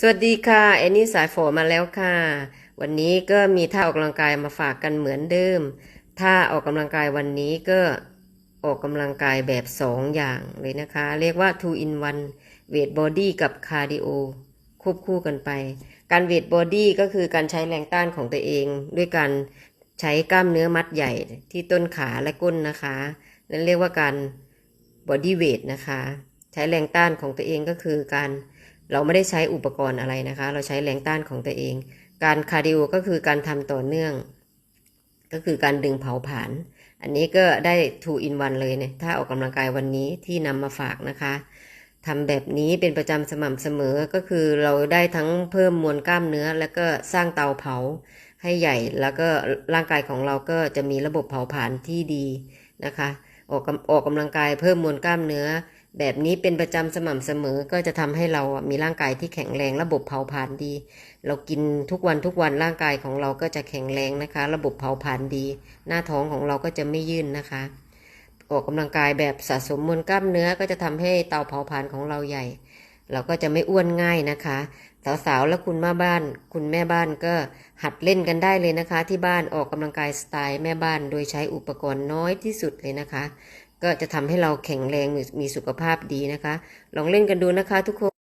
สวัสดีค่ะแอนนี่สายฝอมาแล้วค่ะ วันนี้ก็มีท่าออกกำลังกายมาฝากกันเหมือนเดิมท่าออกกำลังกายวันนี้ก็ออกกำลังกายแบบสองอย่างเลยนะคะ เรียกว่า two in one เวทบอดี้กับคาร์ดิโอควบคู่กันไป การเวทบอดี้ก็คือการใช้แรงต้านของตัวเอง ด้วยการใช้กล้ามเนื้อมัดใหญ่ที่ต้นขาและก้นนะคะนั่นเรียกว่าการบอดี้เวทนะคะ ใช้แรงต้านของตัวเองก็คือการ เราไม่ได้ใช้อุปกรณ์อะไรนะคะ เราใช้แรงต้านของตัวเอง การคาร์ดิโอก็คือการทำต่อเนื่อง ก็คือการดึงเผาผลาญอันนี้ก็ได้ two in one เลยเนี่ย ถ้าออกกำลังกายวันนี้ที่นำมาฝากนะคะทำแบบนี้เป็นประจำสม่ำเสมอ ก็คือเราได้ทั้งเพิ่มมวลกล้ามเนื้อ แล้วก็สร้างเตาเผาให้ใหญ่ แล้วก็ร่างกายของเราก็จะมีระบบเผาผลาญที่ดีนะคะ ออกออกกำลังกายเพิ่มมวลกล้ามเนื้อ แบบนี้เป็นประจำสม่ำเสมอก็จะทำให้เรามีร่างกายที่แข็งแรงระบบเผาผลาญดี เรากินทุกวันทุกวันร่างกายของเราก็จะแข็งแรงนะคะ ระบบเผาผลาญดี หน้าท้องของเราก็จะไม่ยื่นนะคะ ออกกำลังกายแบบสะสมมวลกล้ามเนื้อก็จะทำให้เตาเผาผลาญของเราใหญ่ เราก็จะไม่อ้วนง่ายนะคะสาวๆ และคุณแม่บ้าน คุณแม่บ้านก็หัดเล่นกันได้เลยนะคะ ที่บ้านออกกำลังกายสไตล์แม่บ้าน โดยใช้อุปกรณ์น้อยที่สุดเลยนะคะ ก็จะทำให้เราแข็งแรงมีสุขภาพดีนะคะ ลองเล่นกันดูนะคะทุกคน